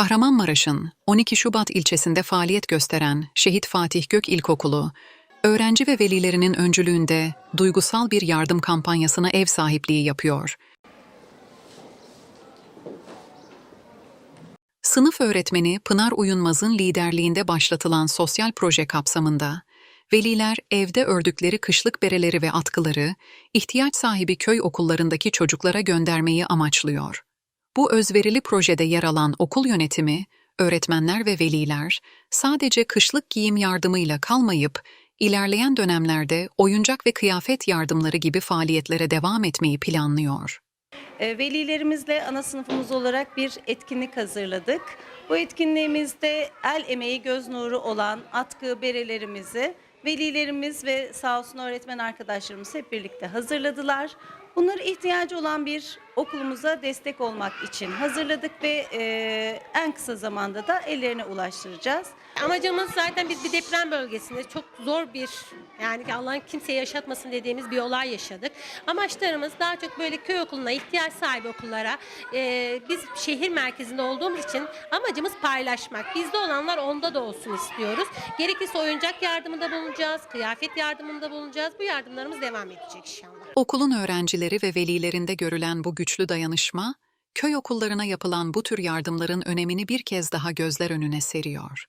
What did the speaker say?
Kahramanmaraş'ın 12 Şubat ilçesinde faaliyet gösteren Şehit Fatih Gök İlkokulu, öğrenci ve velilerinin öncülüğünde duygusal bir yardım kampanyasına ev sahipliği yapıyor. Sınıf öğretmeni Pınar Uyunmaz'ın liderliğinde başlatılan sosyal proje kapsamında, veliler evde ördükleri kışlık bereleri ve atkıları ihtiyaç sahibi köy okullarındaki çocuklara göndermeyi amaçlıyor. Bu özverili projede yer alan okul yönetimi, öğretmenler ve veliler sadece kışlık giyim yardımıyla kalmayıp ilerleyen dönemlerde oyuncak ve kıyafet yardımları gibi faaliyetlere devam etmeyi planlıyor. E, Velilerimizle ana sınıfımız olarak bir etkinlik hazırladık. Bu etkinliğimizde el emeği göz nuru olan atkı berelerimizi velilerimiz ve sağ olsun öğretmen arkadaşlarımız hep birlikte hazırladılar. Bunları ihtiyacı olan bir okulumuza destek olmak için hazırladık ve e, en kısa zamanda da ellerine ulaştıracağız. Amacımız zaten biz bir deprem bölgesinde çok zor bir yani Allah'ın kimseye yaşatmasın dediğimiz bir olay yaşadık. Amaçlarımız daha çok böyle köy okuluna ihtiyaç sahibi okullara e, biz şehir merkezinde olduğumuz için amacımız paylaşmak. Bizde olanlar onda da olsun istiyoruz. Gerekirse oyuncak yardımında bulunacağız, kıyafet yardımında bulunacağız. Bu yardımlarımız devam edecek inşallah. Okulun öğrencileri ve velilerinde görülen bu güçlü dayanışma, köy okullarına yapılan bu tür yardımların önemini bir kez daha gözler önüne seriyor.